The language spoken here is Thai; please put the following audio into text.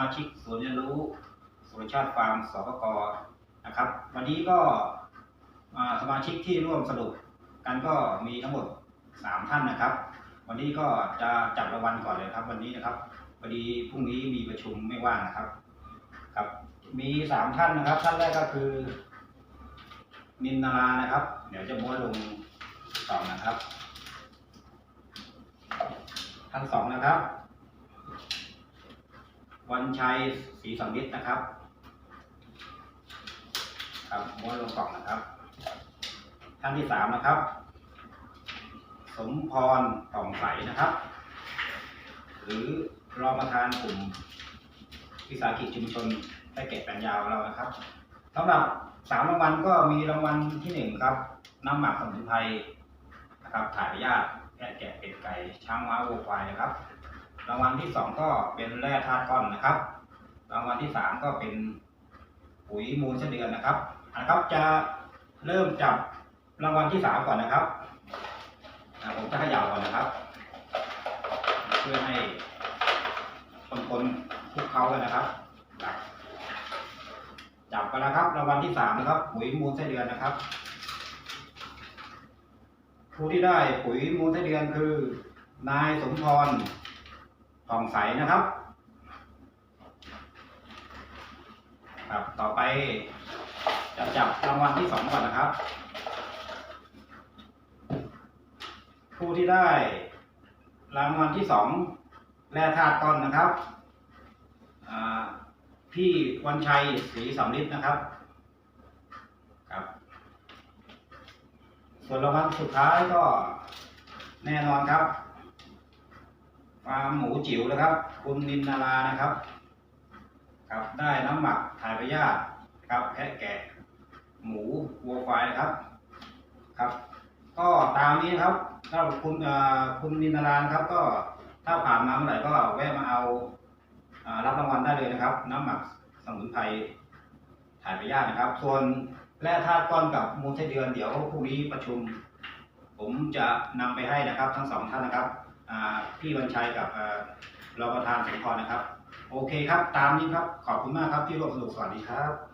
มาชิกศูนย์เรียนรู้สุรชาติฟาร์มสปกนะครับ วันนี้ก็สมาชิกที่ร่วมสรุปกันก็มีทั้งหมดสามท่านนะครับ วันนี้ก็จะจับรางวัลก่อนเลยครับ วันนี้นะครับพอดีพรุ่งนี้มีประชุมไม่ว่างนะครับ ครับ มีสามท่านนะครับ ท่านแรกก็คือ นินนารานะครับ เดี๋ยวจะม้วนลงต่อนะครับ ท่านสองนะครับ วันชัยศรีสัมฤทธิ์นะครับ ครับม้วนลงกล่องนะครับ ท่านที่สามนะครับ สมพรต่องใสนะครับ หรือรองประธานกลุ่มวิสาหกิจชุมชนแม่เก็บแปลงยาวเรานะครับสำหรับสามรางวัลก็มีรางวัลที่หนึ่งครับ น้ำหมักสมุนไพรนะครับถ่ายญาติแพะแกะเป็ดไก่ช้างม้าวัวควายนะครับ รางวัลที่สองก็เป็นแร่ธาตุก้อนนะครับ รางวัลที่สามก็เป็นปุ๋ยมูลเส้นเดือนนะครับนะครับจะเริ่มจับรางวัลที่สามก่อนนะครับผมจะขย่าก่อนนะครับ เพื่อให้คนคนคุกเขากันนะครับจับ จับกันนะครับ รางวัลที่สามนะครับ ปุ๋ยมูลไส้เดือนนะครับ ผู้ที่ได้ปุ๋ยมูลไส้เดือนคือ นายสมพร ทองใสนะครับครับต่อไปจะจับรางวัลที่สองก่อนนะครับ ผู้ที่ได้ รางวัลที่สองแร่ธาตุก้อนนะครับพี่วันชัยศรีสำลิดนะครับครับ ส่วนรางวัลสุดท้ายก็แน่นอนครับาร์มหมูจิ๋วนะครับ คุณนินนารานะครับครับได้น้ำหมักถ่ายพยาธิครับแพะแกะ หมูวัวควายนะครับครับ ก็ตามนี้นครับ ถ้าคุณคุณนินนารานะครับ ก็ถ้าผ่านมาเมื่อไหร่ก็แวะมาเอารับรางวัลได้เลยนะครับ น้ำหมักสมุนไพรถ่ายพยาธินะครับ ส่วนแร่ธาตุก้อนกับมูลไส้เดือนเดี๋ยวพรุ่งนี้ประชุม ผมจะนำไปให้นะครับ ทั้งสองท่านนะครับ พี่วันชัยกับรองประธานสมพรนะครับ โอเคครับ ตามนี้ครับ ขอบคุณมากครับที่ร่วมสนุกสวัสดีครับ